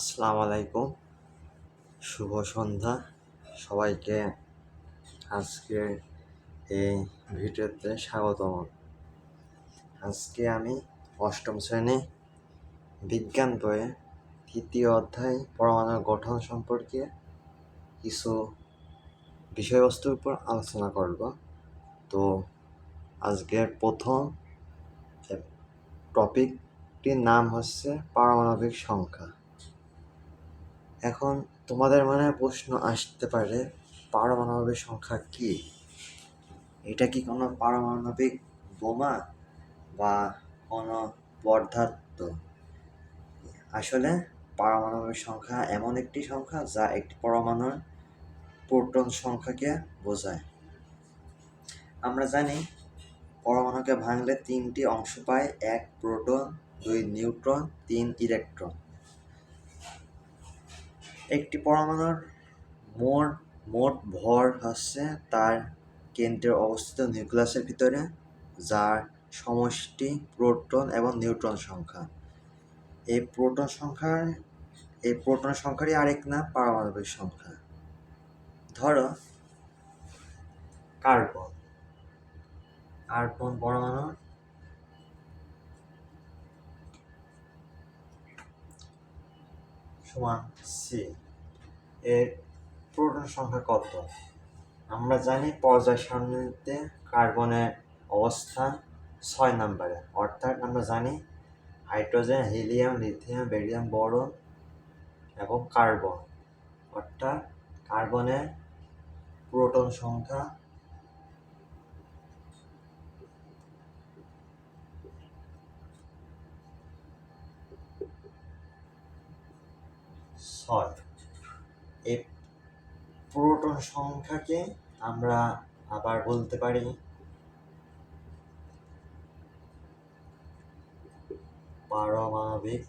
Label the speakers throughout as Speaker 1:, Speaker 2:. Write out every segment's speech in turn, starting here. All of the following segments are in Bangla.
Speaker 1: আসসালামু আলাইকুম শুভ সন্ধ্যা। সবাইকে আজকে এই ভিডিওতে স্বাগতম। আজকে আমি অষ্টম শ্রেণি বিজ্ঞান বইয়ে তৃতীয় অধ্যায় পরমাণুর গঠন সম্পর্কে কিছু বিষয়বস্তুর উপর আলোচনা করব। তো আজকের প্রথম টপিকটির নাম হচ্ছে পারমাণবিক সংখ্যা। এখন তোমাদের মনে প্রশ্ন আসতে পারে, পারমাণবিক সংখ্যা কি? এটা কি কোনো পারমাণবিক বোমা বা কোনো পদার্থ? আসলে পারমাণবিক সংখ্যা এমন একটি সংখ্যা যা একটি পরমাণুর প্রোটন সংখ্যাকে বোঝায়। আমরা জানি পরমাণুকে ভাঙলে তিনটি অংশ পায়, এক প্রোটন, দুই নিউট্রন, তিন ইলেকট্রন। একটি পরমাণুর মোট মোট ভর হচ্ছে তার কেন্দ্রে অবস্থিত নিউক্লিয়াসের ভিতরে, যার সমষ্টি প্রোটন এবং নিউট্রন সংখ্যা। এই প্রোটন সংখ্যার এই প্রোটন সংখ্যারই আরেক নাম, পারমাণবিক সংখ্যা। ধরো, কার্বন। কার্বন পরমাণু সমান সি এর প্রোটন সংখ্যা কত? আমরা জানি পর্যায় সারণীতে কার্বনের অবস্থান ছয় নম্বরে। অর্থাৎ আমরা জানি hydrogen, helium, lithium, barium, boron এবং কার্বন। অর্থাৎ কার্বনের প্রোটন সংখ্যা ছয় এই প্রোটন সংখ্যাকে আমরা আবার বলতে পারি পারমাণবিক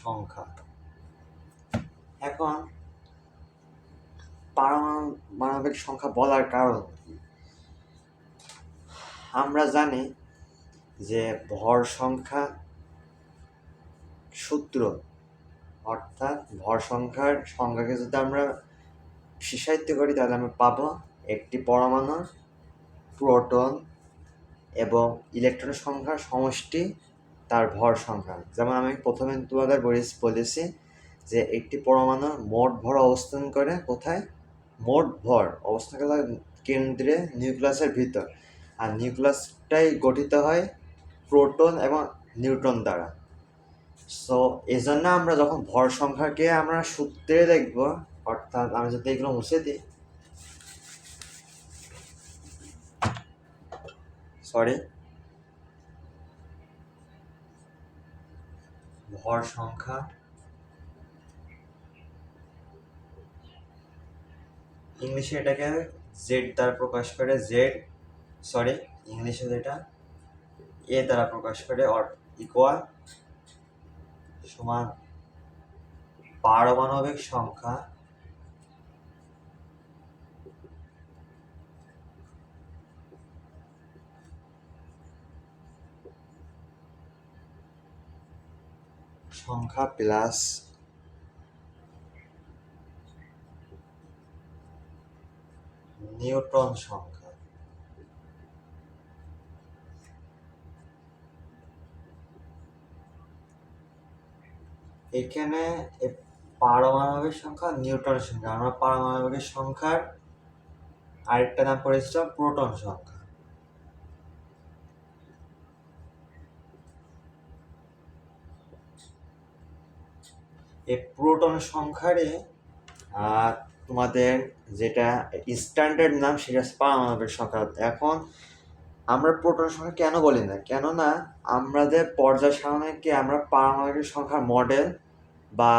Speaker 1: সংখ্যা। এখন পারমাণবিক সংখ্যা বলার কারণ আমরা জানি যে ভর সংখ্যা সূত্র, অর্থাৎ ভর সংখ্যার সংখ্যাকে যদি আমরা বিশেষায়িত করি, তাহলে আমরা পাবো একটি পরমাণু, প্রোটন এবং ইলেকট্রনের সংখ্যার সমষ্টি তার ভর সংখ্যা। যেমন আমি প্রথমে তোমাদের বলেছি যে একটি পরমাণু মোট ভর অবস্থান করে কোথায়? মোট ভর অবস্থান কেন্দ্রে নিউক্লিয়াসের ভিতর। আর নিউক্লিয়াসটাই গঠিত হয় প্রোটন এবং নিউট্রন দ্বারা। সো এই জন্য আমরা যখন ভর সংখ্যাকে আমরা সূত্রে দেখব, অর্থাৎ আমি যদি এগুলো মুছে দিই সরি ভর সংখ্যা ইংলিশে এটাকে জেড দ্বারা প্রকাশ করে জেড সরি ইংলিশে যেটা এ দ্বারা প্রকাশ করে অর ইকুয়াল সমান পারমাণবিক সংখ্যা সংখ্যা প্লাস নিউট্রন সংখ্যা। এখানে পারমাণবিক সংখ্যা নিউট্রন সংখ্যা। আমরা পারমাণবিক সংখ্যার আরেকটা নাম করেছিলাম প্রোটন সংখ্যা। এই প্রোটন সংখ্যারে তোমাদের যেটা স্ট্যান্ডার্ড নাম সেটা পারমাণবিক সংখ্যা। এখন আমরা প্রোটন সংখ্যা কেন বলি না? কেননা, আমাদের পর্যায় সারণীকে আমরা পারমাণবিক সংখ্যার মডেল বা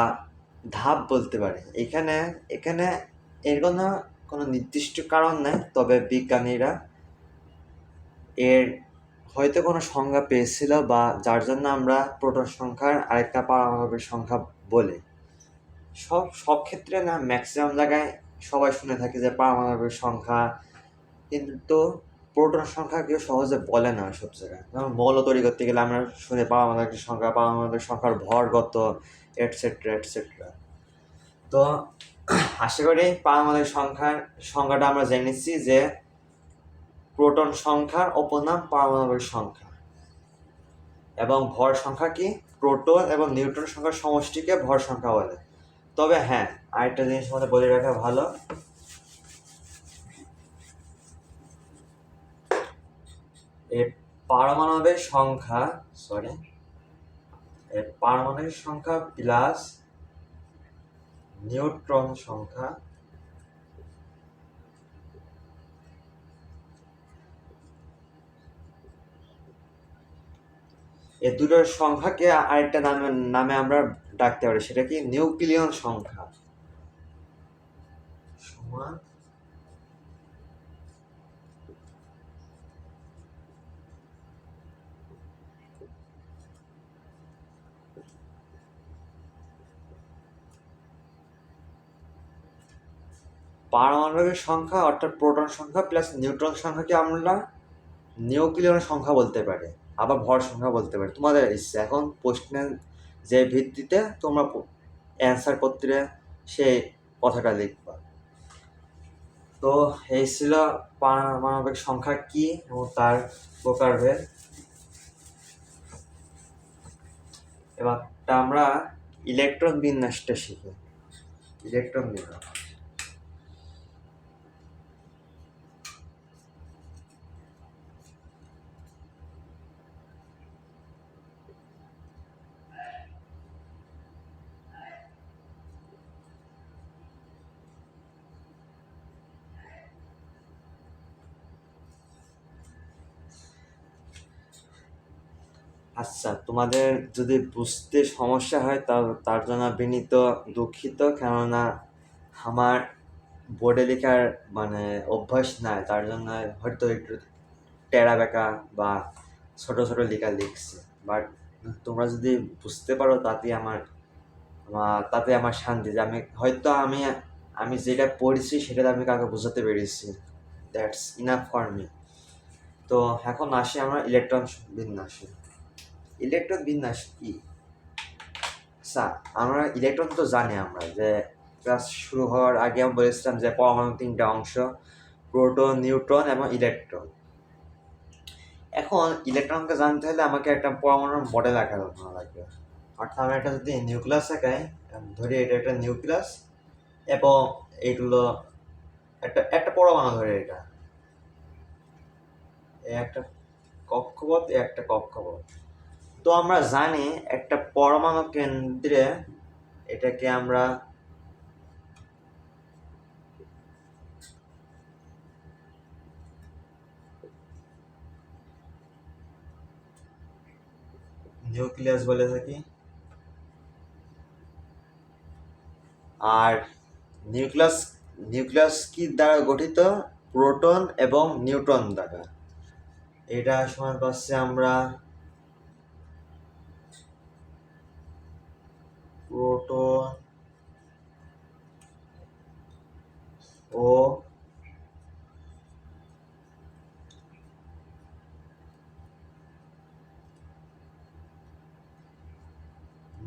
Speaker 1: ধাপ বলতে পারে। এখানে এখানে এর কোনো কোনো নির্দিষ্ট কারণ নেই, তবে বিজ্ঞানীরা এর হয়তো কোনো সংজ্ঞা পেয়েছিল বা যার জন্য আমরা প্রোটন সংখ্যার আরেকটা পারমাণবিক সংখ্যা বলি। সব সব ক্ষেত্রে না ম্যাক্সিমাম জায়গায় সবাই শুনে থাকে যে পারমাণবিক সংখ্যা, কিন্তু প্রোটন সংখ্যা কেউ সহজে বলে না সব জায়গায়। যেমন মৌল তৈরি করতে গেলে আমরা শুনে পারমাণবিক সংখ্যা, পারমাণবিক সংখ্যার ভর কত এটসেট্রা এটসেট্রা তো, আশা করি পারমাণবিক সংখ্যার সংখ্যাটা আমরা জেনে নিচ্ছি যে প্রোটন সংখ্যার অপনাম পারমাণবিক সংখ্যা। এবং ভর সংখ্যা কি? প্রোটন এবং নিউট্রন সংখ্যার সমষ্টিকে ভর সংখ্যা বলে। তবে হ্যাঁ আরেকটা জিনিস আমাদের বলে রাখা ভালো। এই পারমাণবিক সংখ্যা সরি পারমাণবিক সংখ্যা প্লাস নিউট্রন সংখ্যা। এই দুটোর সংখ্যাকে আরেকটা নামে নামে আমরা ডাকতে পারি, সেটা কি নিউক্লিয়ন সংখ্যা? সমান পারমাণবিক সংখ্যা অর্থাৎ প্রোটন সংখ্যা প্লাস নিউট্রন সংখ্যাকে আমরা নিউক্লিয়ন সংখ্যা বলতে পারি, আবার ভর সংখ্যা বলতে পারি। তোমাদের ইচ্ছে। এখন প্রশ্নের যে ভিত্তিতে তোমরা অ্যান্সার পত্রে সেই কথাটা লিখবা। তো এই ছিল পারমাণবিক সংখ্যা কি এবং তার প্রকারভেদ। এবার আমরা ইলেকট্রন বিন্যাসটা শিখি। ইলেকট্রন বিন্যাস। আচ্ছা তোমাদের যদি বুঝতে সমস্যা হয় তা তার জন্য বিনীত, দুঃখিত। কেননা আমার বোর্ডে লেখার মানে অভ্যাস নাই, তার জন্য হয়তো একটু টেরা বেঁকা বা ছোট ছোট লেখা লিখছি। বাট তোমরা যদি বুঝতে পারো, তাতে আমার তাতে আমার শান্তি যে আমি, হয়তো আমি আমি যেটা পড়েছি সেটা আমি কাউকে বোঝাতে পেরেছি। That's enough for me. তো এখন আসি আমরা ইলেকট্রন বিন্যাসে। ইলেকট্রন বিন্যাস কি? আচ্ছা আমরা ইলেকট্রন তো জানি আমরা যে ক্লাস শুরু হওয়ার আগে আমি বলেছিলাম যে পরমাণু তিনটা অংশ, প্রোটন, নিউট্রন এবং ইলেকট্রন। এখন ইলেকট্রনকে জানতে হলে আমাকে একটা পরমাণুর মডেল আঁকা লাগবে। অর্থাৎ আমি একটা যদি নিউক্লিয়াস আঁকাই ধরি এটা একটা নিউক্লিয়াস এবং এইগুলো একটা একটা পরমাণু ধরে এটা। একটা কক্ষপথ একটা কক্ষপথ। তো আমরা জানি একটা পরমাণু কেন্দ্রে এটাকে আমরা নিউক্লিয়াস বলে থাকি। আর নিউক্লিয়াস নিউক্লিয়াস কি দ্বারা গঠিত? প্রোটন এবং নিউট্রন দ্বারা। এটা সময় পাচ্ছে আমরা প্রোটন ও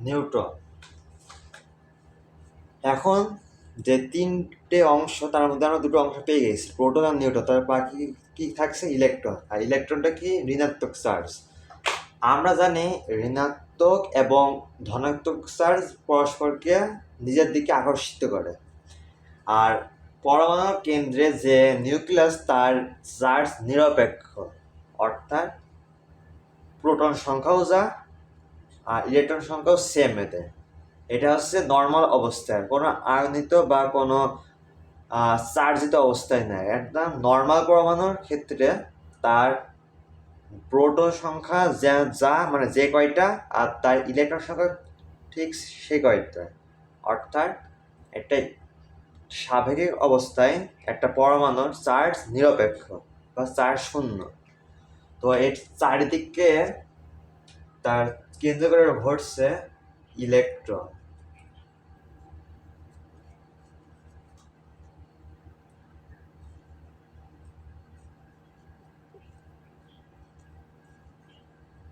Speaker 1: নিউটন এখন যে তিনটে অংশ, তার মধ্যে আমরা দুটো অংশ পেয়ে গেছি প্রোটন আর নিউটন তার বাকি কি থাকছে? ইলেকট্রন আর ইলেকট্রনটা কি? ঋণাত্মক চার্জ আমরা জানি ঋণাত্মক এবং ধনাত্মক চার্জ পরস্পরকে নিজের দিকে আকর্ষিত করে। আর পরমাণু কেন্দ্রে যে নিউক্লিয়াস, তার চার্জ নিরপেক্ষ, অর্থাৎ প্রোটন সংখ্যাও যা আর ইলেকট্রন সংখ্যাও সেম এতে। এটা হচ্ছে নর্মাল অবস্থায় কোনো আয়নিত বা কোনো চার্জিত অবস্থায় নেয় একদম নর্মাল পরমাণুর ক্ষেত্রে তার প্রোটন সংখ্যা যা যা মানে যে কয়টা আর তার ইলেকট্রন সংখ্যা ঠিক সেই কয়টা। অর্থাৎ একটা স্বাভাবিক অবস্থায় একটা পরমাণুর চার্জ নিরপেক্ষ বা চার্জ শূন্য। তো এর চারিদিকে তার কেন্দ্র করে ঘটছে ইলেকট্রন।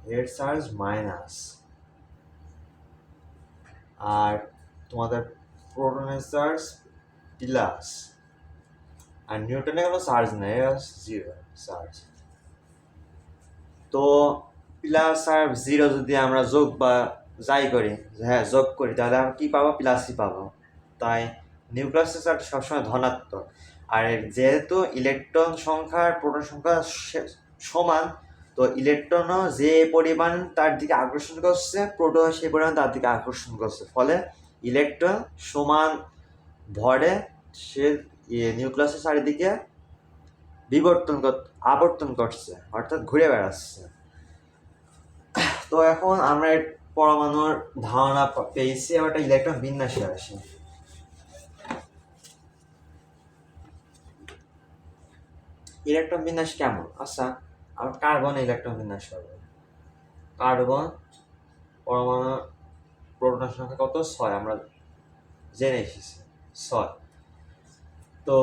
Speaker 1: হেড চার্জ মাইনাস আর তোমাদের প্রোটনের চার্জ প্লাস আর নিউটনে কোনো চার্জ নেই জিরো চার্জ তো প্লাস আর জিরো যদি আমরা যোগ বা যাই করি হ্যাঁ যোগ করি, তাহলে আমরা কী পাবো? প্লাসই পাবো। তাই নিউক্লিয়াসের চার্জ সবসময় ধনাত্মক। আর যেহেতু ইলেকট্রন সংখ্যা আর প্রোটন সংখ্যা সমান তো ইলেকট্রনও যে পরিমাণ তার দিকে আকর্ষণ করছে প্রোটন সেই পরিমাণ তার দিকে আকর্ষণ করছে। ফলে ইলেকট্রন সমান ভরে সে নিউক্লিয়াসের চারিদিকে বিবর্তন আবর্তন করছে, অর্থাৎ ঘুরে বেড়াচ্ছে। তো এখন আমরা পরমাণুর ধারণা পেয়েছি, এবার একটা ইলেকট্রন বিন্যাসে আসি। ইলেকট্রন বিন্যাস কেমন? আচ্ছা আমরা কার্বন ইলেকট্রন বিন্যাস করব কার্বন পরমাণু প্রোটন সংখ্যা কত? ছয়, আমরা জেনে এসেছি, ছয়। তো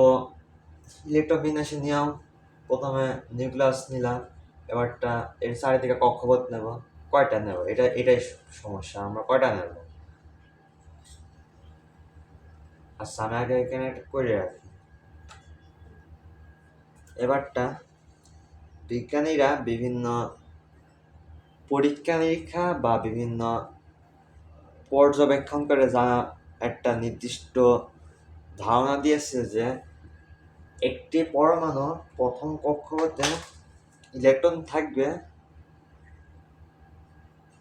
Speaker 1: ইলেকট্রন বিন্যাসের নিয়ম, প্রথমে নিউক্লিয়াস নিলাম, এবারটা এর চারিদিকে কক্ষপথ নেব। কয়টা নেব? এটা, এটাই সমস্যা, আমরা কয়টা নেব? আচ্ছা আমি আগে এখানে একটা করে রাখি। এবারটা বিজ্ঞানীরা বিভিন্ন পরীক্ষা নিরীক্ষা বা বিভিন্ন পর্যবেক্ষণ করে জানা একটা নির্দিষ্ট ধারণা দিয়েছে যে একটি পরমাণু প্রথম কক্ষপথে ইলেকট্রন থাকবে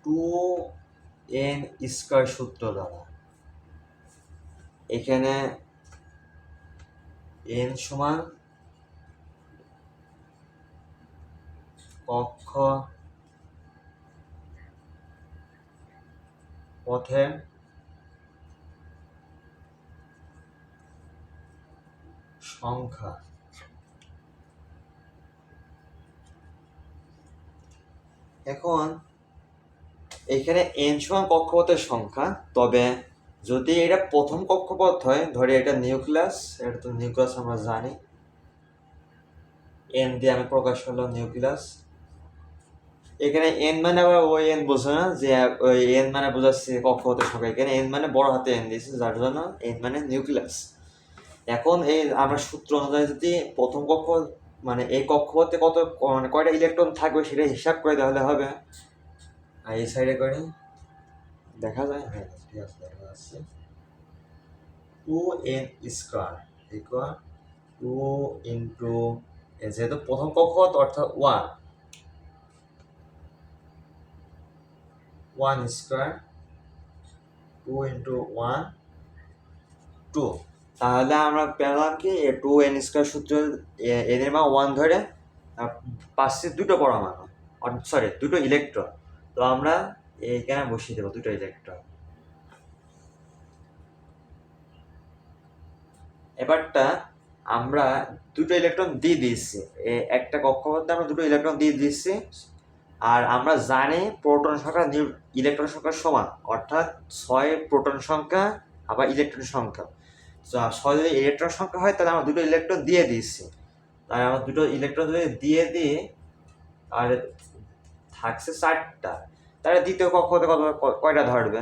Speaker 1: টু এন স্কয়ার সূত্র দ্বারা। এখানে এন সমান কক্ষ পথের সংখ্যা। এখন এখানে এন সমান কক্ষপথের সংখ্যা, তবে যদি এটা প্রথম কক্ষপথ হয়, ধরে এটা নিউক্লিয়াস, এটা তো নিউক্লিয়াস আমরা জানি এন দিয়ে আমি প্রকাশ করলাম নিউক্লিয়াস। এখানে এন মানে আবার ওই এন বোঝো না, যে ওই এন মানে বোঝাচ্ছে কক্ষপথের সংখ্যা। এখানে এন মানে বড় হাতে এন দিয়েছে, যার জন্য এন মানে নিউক্লিয়াস এখন এই আমরা সূত্র অনুযায়ী যদি প্রথম কক্ষ মানে এই কক্ষপথে কত মানে কয়টা ইলেকট্রন থাকবে সেটা হিসাব করে তাহলে হবে। আর এই সাইডে করে দেখা যায়? হ্যাঁ ঠিক আছে, দেখা যাচ্ছে। Two N square equal to into যেহেতু প্রথম কক্ষপথ অর্থাৎ one one square two into one two তাহলে আমরা পেলাম কি? টু এন স্কোয়ার সূত্র, এ- এর মান ওয়ান ধরে পাচ্ছে দুটো পরমাণু সরি দুটো ইলেকট্রন তো আমরা এইখানে বসিয়ে দেবো দুটো ইলেকট্রন এবারটা আমরা দুটো ইলেকট্রন দিয়ে দিচ্ছি এ- একটা কক্ষপথে আমরা দুটো ইলেকট্রন দিয়ে দিচ্ছি আর আমরা জানি প্রোটন সংখ্যা ইলেকট্রন সংখ্যা সমান, অর্থাৎ ছয় প্রোটন সংখ্যা আবার ইলেকট্রন সংখ্যা। ছয় যদি ইলেকট্রন সংখ্যা হয়, তাহলে আমরা দুটো ইলেকট্রন দিয়ে দিচ্ছি তাই আমরা দুটো ইলেকট্রন যদি দিয়ে দিই আর থাকছে চারটা। তাহলে দ্বিতীয় কক্ষপথে কত কয়টা ধরবে?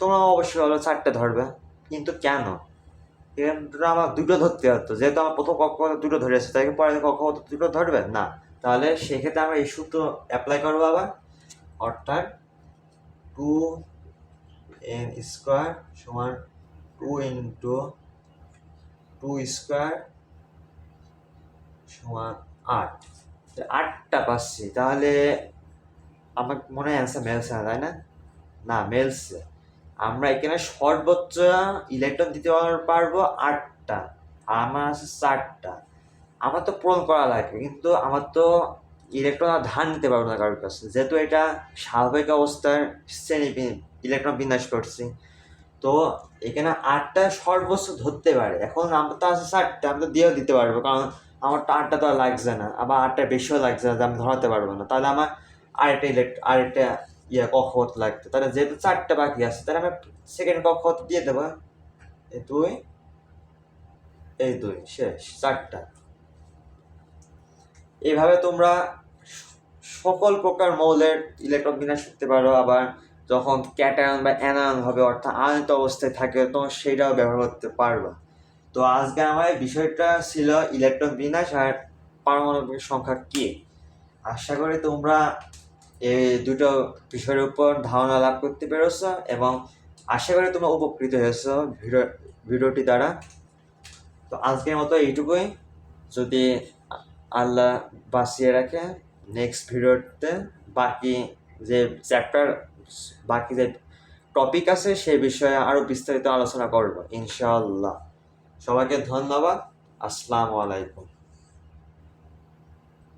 Speaker 1: তোমরা অবশ্যই বলো চারটে ধরবে, কিন্তু কেন? আমার দুটো ধরতে হতো, যেহেতু আমার প্রথম কক্ষপথে দুটো ধরেছে, তাই পরে কক্ষপথে দুটো ধরবে? না। তাহলে সেক্ষেত্রে আমরা এই সূত্র অ্যাপ্লাই করব আবার। অর্থাৎ টু এন স্কোয়ার সমান টু ইন্টু টু স্কোয়ার সমান আট। আটটা পাচ্ছি। তাহলে আমার মনে হয় অ্যান্সার মেলছে না তাই না? না মেলছে আমরা এখানে সর্বোচ্চ ইলেকট্রন দিতে পারব আটটা। আমার আছে চারটা। আমার তো পূরণ করা লাগবে, কিন্তু আমার তো ইলেকট্রন আর ধার নিতে পারব না কারোর কাছে। যেহেতু এটা স্বাভাবিক অবস্থার শ্রেণি ইলেকট্রন বিন্যাস করছি, তো এখানে আটটা সর্বোচ্চ ধরতে পারে। এখন আমার তো আছে চারটা, আমি তো দিয়েও দিতে পারব, কারণ আমার তো আটটা তো আর লাগছে না। আবার আটটা বেশিও লাগছে না যে আমি ধরাতে পারব না। তাহলে আমার আরেকটা ইলেক্ট আরেকটা ইয়ে কক্ষপথ লাগতো তাহলে যেহেতু চারটা বাকি আছে, তাহলে আমি সেকেন্ড কক্ষপথ দিয়ে দেবো। এই দুই এই দুই, শেষ, চারটা। এইভাবে তোমরা সকল প্রকার মৌলের ইলেকট্রন বিন্যাস করতে পারো, আবার যখন ক্যাটায়ন বা অ্যানায়ন হবে অর্থাৎ আয়নিত অবস্থায় থাকে তখন সেটাও ব্যবহার করতে পারবা। তো আজকে আমার বিষয়টা ছিল ইলেকট্রন বিন্যাস আর পারমাণবিক সংখ্যা কি। আশা করি তোমরা এই দুটো বিষয়ের উপর ধারণা লাভ করতে পেরেছ এবং আশা করি তোমরা উপকৃত হয়েছ ভিডিও, ভিডিওটি দ্বারা। তো আজকের মতো এইটুকুই। যদি আল্লাহ বাঁচিয়ে রাখে। নেক্সট ভিডিওতে বাকি যে চ্যাপ্টার বাকি যে টপিক আছে, সে বিষয়ে আরও বিস্তারিত আলোচনা করব, ইনশাআল্লাহ। সবাইকে ধন্যবাদ। আসসালামু আলাইকুম।